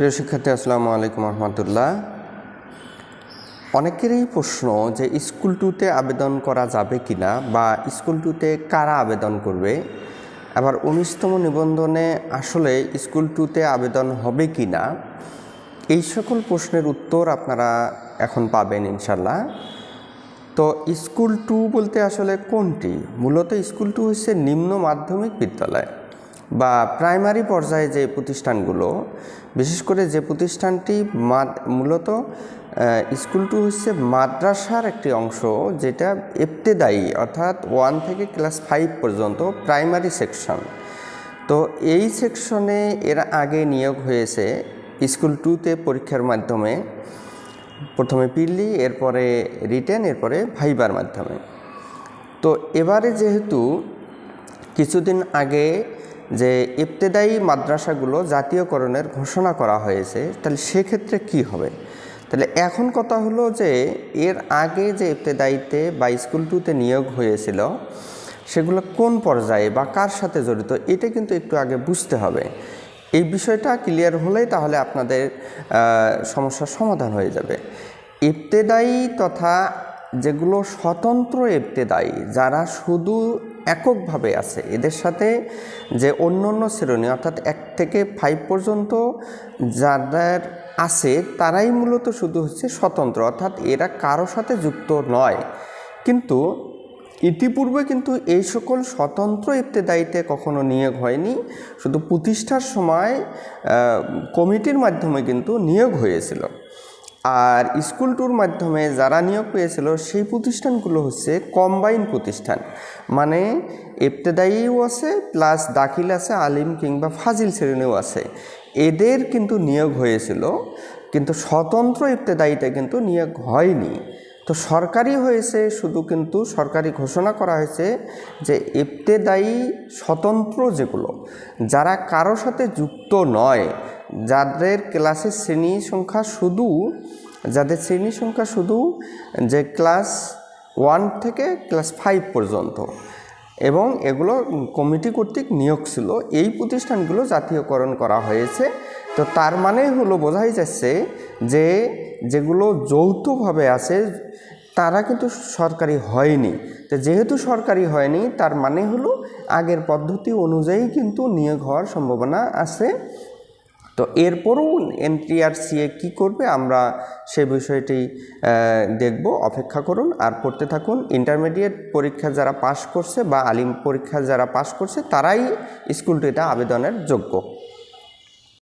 প্রিয় শিক্ষার্থী, আসসালামু আলাইকুম রহমতুল্লাহ। অনেকেরই প্রশ্ন যে স্কুল টুতে আবেদন করা যাবে কি না বা স্কুল টুতে কারা আবেদন করবে? আবার উনিশতম নিবন্ধনে আসলে স্কুল টুতে আবেদন হবে কি না এই সকল প্রশ্নের উত্তর আপনারা এখন পাবেন ইনশাল্লাহ তো স্কুল টু বলতে আসলে কোনটি? মূলত স্কুল টু হচ্ছে নিম্ন মাধ্যমিক বিদ্যালয়। বা প্রাইমারি পর্যায়ে যে প্রতিষ্ঠানগুলো বিশেষ করে যে প্রতিষ্ঠানটি মূলত আহ, স্কুল টু হচ্ছে মাদ্রাসার একটি অংশ যেটা এফতেদায়ী অর্থাৎ ওয়ান থেকে ক্লাস ফাইভ পর্যন্ত প্রাইমারি সেকশন। তো এই সেকশনে এর আগে নিয়োগ হয়েছে স্কুল টুতে পরীক্ষার মাধ্যমে। প্রথমে পিল্লি এরপরে রিটেন এরপরে ভাইবার মাধ্যমে। তো এবারে যেহেতু কিছুদিন আগে যে ইবতেদায়ী মাদ্রাসাগুলো জাতীয়করণের ঘোষণা করা হয়েছে, তাহলে সেক্ষেত্রে কি হবে? তাহলে এখন কথা হলো যে, এর আগে যে ইবতেদায়ীতে বা স্কুল টুতে নিয়োগ হয়েছিল, সেগুলো কোন পর্যায়ে বা কার সাথে জড়িত, এটা কিন্তু একটু আগে বুঝতে হবে। এই বিষয়টা ক্লিয়ার হলেই তাহলে আপনাদের সমস্যার সমাধান হয়ে যাবে। ইবতেদায়ী তথা যেগুলো স্বতন্ত্র ইবতেদায়ী, যারা শুধু এককভাবে আছে। এদের সাথে যে অন্য অন্য শ্রেণি, অর্থাৎ এক থেকে ফাইভ পর্যন্ত যাদের আছে, তারাই মূলত শুধু হচ্ছে স্বতন্ত্র, অর্থাৎ এরা কারও সাথে যুক্ত নয়। কিন্তু ইতিপূর্বে কিন্তু এই সকল স্বতন্ত্র ইবতেদায়ীতে কখনো নিয়োগ হয়নি। শুধু প্রতিষ্ঠার সময় কমিটির মাধ্যমে কিন্তু নিয়োগ হয়েছিল। আর স্কুল টুর মাধ্যমে যারা নিয়োগ পেয়েছিল, সেই প্রতিষ্ঠানগুলো হচ্ছে কম্বাইন প্রতিষ্ঠান। মানে ইবতেদায়ীও আছে, প্লাস দাখিল আছে, আলিম কিংবা ফাজিল শ্রেণীও আছে। এদের কিন্তু নিয়োগ হয়েছিল, কিন্তু স্বতন্ত্র ইবতেদায়ীতে কিন্তু নিয়োগ হয়নি। তো সরকারি হয়েছে, শুধু কিন্তু সরকারি ঘোষণা করা হয়েছে যে ইবতেদায়ী স্বতন্ত্র যেগুলো, যারা কারও সাথে যুক্ত নয় যাদের ক্লাসের শ্রেণি সংখ্যা শুধু, যাদের শ্রেণি সংখ্যা শুধু যে ক্লাস ওয়ান থেকে ক্লাস ফাইভ পর্যন্ত। এবং এগুলো কমিটি কর্তৃক নিয়োগ ছিল। এই প্রতিষ্ঠানগুলো জাতীয়করণ করা হয়েছে। তো তার মানে হলো, বোঝাই যাচ্ছে যে যেগুলো যৌথভাবে আছে, তারা কিন্তু সরকারি হয়নি। তো যেহেতু সরকারি হয়নি, তার মানে হলো আগের পদ্ধতি অনুযায়ী কিন্তু নিয়োগ হওয়ার সম্ভাবনা আছে। তো এরপরও এনটিআরসিএ কি করবে আমরা সে বিষয়টি দেখব। অপেক্ষা করুন আর পড়তে থাকুন। ইন্টারমিডিয়েট পরীক্ষা যারা পাশ করছে বা আলিম পরীক্ষা যারা পাশ করছে, তারাই স্কুলটিতে আবেদনের যোগ্য।